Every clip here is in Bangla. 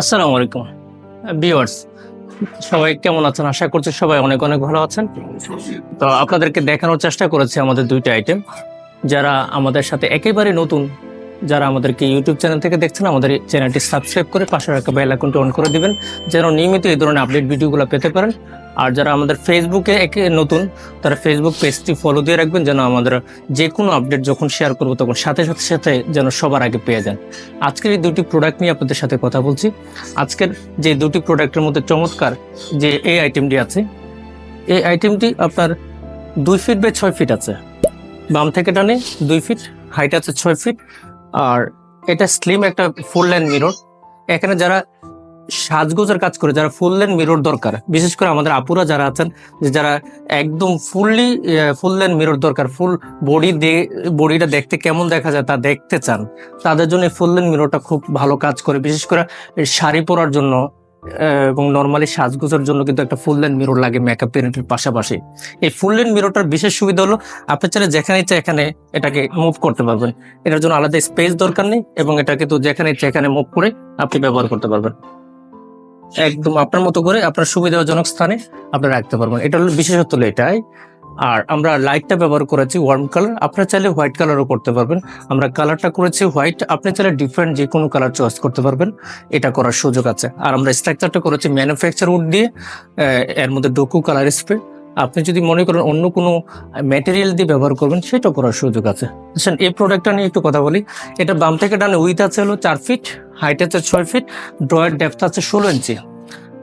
আসসালামু আলাইকুম। ভিউয়ার্স, সবাই কেমন আছেন? আশা করছি সবাই অনেক অনেক ভালো আছেন। তো আপনাদেরকে দেখানোর চেষ্টা করেছি আমাদের দুইটা আইটেম যারা আমাদের সাথে একেবারে নতুন, যারা আমাদেরকে ইউটিউব চ্যানেল থেকে দেখছেন, আমাদের চ্যানেলটি সাবস্ক্রাইব করে পাশে রাখা বেল আইকনটি অন করে দিবেন, যেন নিয়মিত এই ধরনের আপডেট ভিডিওগুলো পেতে পারেন। আর যারা আমাদের ফেসবুকে একে নতুন, তারা ফেসবুক পেজটি ফলো দিয়ে রাখবেন যেন আমাদের যে কোনো আপডেট যখন শেয়ার করব তখন সাথে সাথে সাথে যেন সবার আগে পেয়ে যান। আজকের এই দুটি প্রোডাক্ট নিয়ে আপনাদের সাথে কথা বলছি। আজকের যে দুটি প্রোডাক্টের মধ্যে চমৎকার যে এই আইটেমটি আছে, এই আইটেমটি আপনার দুই ফিট বাই ছয় ফিট আছে। বাম থেকে টানে দুই ফিট হাইট আছে ছয় ফিট আর এটা স্লিম একটা ফুল লেন মিরর এখানে যারা সাজগোজের কাজ করে, যারা ফুল লেন মিরর দরকার। বিশেষ করে আমাদের আপুরা যারা আছেন, যে যারা একদম ফুললি ফুল লেন মিরর দরকার ফুল বডি দিয়ে বডিটা দেখতে কেমন দেখা যায় তা দেখতে চান, তাদের জন্য ফুল লেন মিররটা খুব ভালো কাজ করে। বিশেষ করে শাড়ি পরার জন্য এবং নর্মালি সাজগোজের জন্য কিন্তু একটা ফুল লেন মিরর লাগে মেকআপ পেরেন্টের পাশাপাশি। এই ফুল লেন মিররটার বিশেষ সুবিধা হলো, আপনি চাইলে যেখানে ইচ্ছা এখানে এটাকে মুভ করতে পারবেন। এটার জন্য আলাদা স্পেস দরকার নেই, এবং এটা কিন্তু যেখানে ইচ্ছা এখানে মুভ করে আপনি ব্যবহার করতে পারবেন। একদম আপনার মতো করে আপনার সুবিধাজনক স্থানে আপনারা রাখতে পারবেন। এটা হলো বিশেষত্ব এটাই। আর আমরা লাইটটা ব্যবহার করেছি ওয়ার্ম কালার আপনারা চাইলে হোয়াইট কালারও করতে পারবেন। আমরা কালারটা করেছি হোয়াইট আপনি চাইলে ডিফারেন্ট যে কোনো কালার চয়েস করতে পারবেন। এটা করার সুযোগ আছে। আর আমরা স্ট্রাকচারটা করেছি ম্যানুফ্যাকচার উড দিয়ে। এর মধ্যে ডোকু কালার স্প্রে আপনি যদি মনে করেন অন্য কোনো ম্যাটেরিয়াল দিয়ে ব্যবহার করবেন সেটা করার সুযোগ আছে। আচ্ছা এই প্রোডাক্টটা নিয়ে একটু কথা বলি। এটা বাম থেকে ডানে উইথ আছে হলো চার ফিট হাইট আছে ছয় ফিট ড্রয়ের ডেপথ আছে ষোলো ইঞ্চি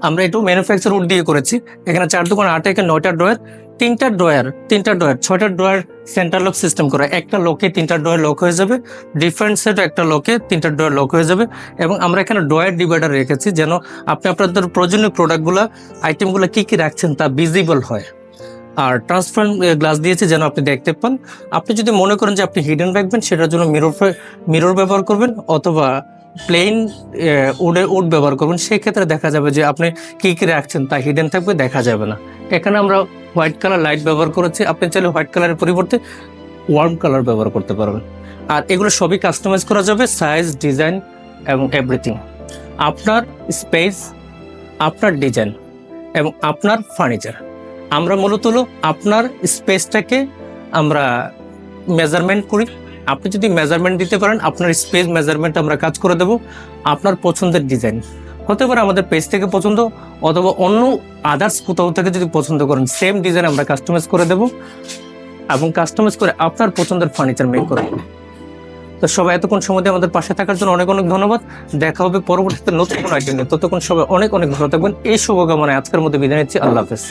আমরা একটু ম্যানুফ্যাকচার উড দিয়ে করেছি। এখানে চার দোকান আট একে নয়টা ড্রয়ার তিনটা ড্রয়ার তিনটা ড্রয়ার ছয়টা ড্রয়ার সেন্টার লক সিস্টেম করা। একটা লোকে তিনটা ড্রয়ার লক হয়ে যাবে ডিফারেন্ট সেট একটা লোকে তিনটা ড্রয়ার লক হয়ে যাবে এবং আমরা এখানে ড্রয়ার ডিভাইডার রেখেছি যেন আপনি আপনাদের প্রয়োজনীয় প্রোডাক্টগুলো আইটেমগুলো কী কী রাখছেন তা ভিজিবল হয়। আর ট্রান্সপারেন্ট গ্লাস দিয়েছে যেন আপনি দেখতে পান। আপনি যদি মনে করেন যে আপনি হিডেন রাখবেন, সেটার জন্য মিরর মিরর ব্যবহার করবেন অথবা প্লেন উডে উড ব্যবহার করবেন, সেক্ষেত্রে দেখা যাবে যে আপনি কী কী রাখছেন তা হিডেন থাকবে, দেখা যাবে না। এখানে আমরা হোয়াইট কালার লাইট ব্যবহার করেছি, আপনি চাইলে হোয়াইট কালারের পরিবর্তে ওয়ার্ম কালার ব্যবহার করতে পারবেন। আর এগুলো সবই কাস্টমাইজ করা যাবে সাইজ ডিজাইন এবং এভরিথিং আপনার স্পেস আপনার ডিজাইন এবং আপনার ফার্নিচার আমরা মূলত হলো আপনার স্পেসটাকে আমরা মেজারমেন্ট করি। আপনি যদি মেজারমেন্ট দিতে পারেন, আপনার স্পেস মেজারমেন্ট আমরা কাজ করে দেব আপনার পছন্দের ডিজাইন হতে পারে আমাদের পেজ থেকে পছন্দ, অথবা অন্য আদার্স কোথাও থেকে যদি পছন্দ করেন সেম ডিজাইন আমরা কাস্টমাইজ করে দেব এবং কাস্টমাইজ করে আপনার পছন্দের ফার্নিচার মেক করে। তো সবাই এতক্ষণ সময় দিয়ে আমাদের পাশে থাকার জন্য অনেক অনেক ধন্যবাদ। দেখা হবে পরবর্তীতে নতুন কোনো আইটেম নিয়ে। ততক্ষণ সবাই অনেক অনেক ভালো থাকবেন। এই শুভকামনায় আজকের মধ্যে বিদায় নিচ্ছি। আল্লাহ হাফেজ।